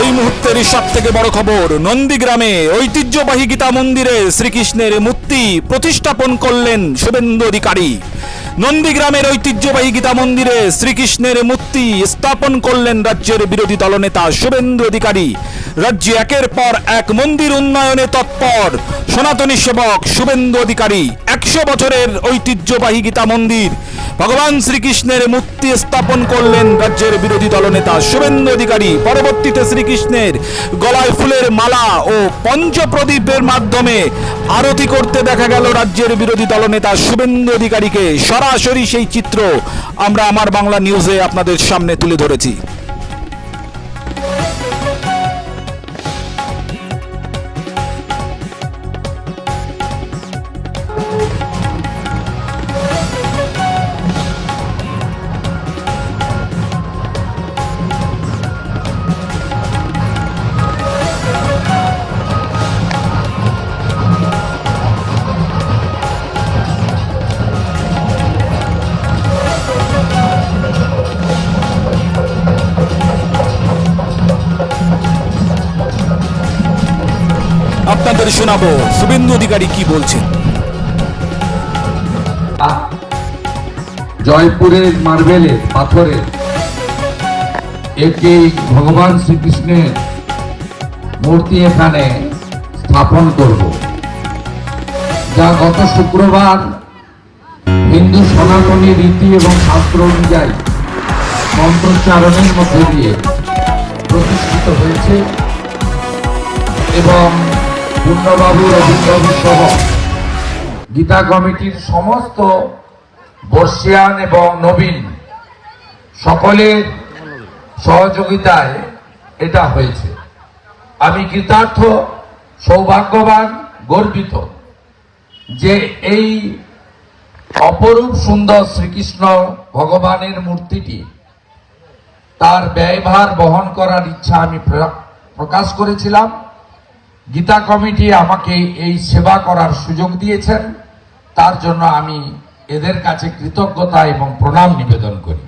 এই মুহূর্তের সব থেকে বড় খবর, নন্দীগ্রামে ঐতিহ্যবাহী গীতা মন্দিরে শ্রীকৃষ্ণের মূর্তি প্রতিষ্ঠাপন করলেন শুভেন্দু অধিকারী। নন্দীগ্রামের ঐতিহ্যবাহী গীতা মন্দিরে শ্রীকৃষ্ণের মূর্তি স্থাপন করলেন রাজ্যের বিরোধী দলনেতা শুভেন্দু অধিকারী। রাজ্যে একের পর এক মন্দির উন্নয়নে তৎপর সনাতনী সেবক শুভেন্দু অধিকারী। একশো বছরের ঐতিহ্যবাহী গীতা মন্দির ভগবান শ্রীকৃষ্ণের মূর্তি স্থাপন করলেন রাজ্যের বিরোধী দলনেতা শুভেন্দু অধিকারী। পরবর্তীতে শ্রীকৃষ্ণের গলায় ফুলের মালা ও পঞ্চপ্রদীপের মাধ্যমে আরতি করতে দেখা গেল রাজ্যের বিরোধী দলনেতা শুভেন্দু অধিকারীকে। সরাসরি সেই চিত্র আমরা আমার বাংলা নিউজে আপনাদের সামনে তুলে ধরেছি। আপনাদের শোনাবো, শুভেন্দু অধিকারী কি বলছেন? জয়পুরের মার্বেলের পাথরের একটি ভগবান শ্রীকৃষ্ণের মূর্তি এখানে স্থাপন করব। যা গত শুক্রবার হিন্দু সনাতনী রীতি এবং শাস্ত্র অনুযায়ী মন্ত্রোচ্চারণের মধ্যে দিয়ে প্রতিষ্ঠিত হয়েছে এবং সহ গীতা কমিটির সমস্ত বর্ষিয়ান এবং নবীন সকলের সহযোগিতায় এটা হয়েছে। আমি কৃতার্থ, সৌভাগ্যবান, গর্বিত যে এই অপরূপ সুন্দর শ্রীকৃষ্ণ ভগবানের মূর্তিটি তার ব্যয়ভার বহন করার ইচ্ছা আমি প্র- প্রকাশ করেছিলাম। গীতা কমিটি আমাকে এই সেবা করার সুযোগ দিয়েছেন। তার জন্য আমি এদের কাছে কৃতজ্ঞতা এবং প্রণাম নিবেদন করি।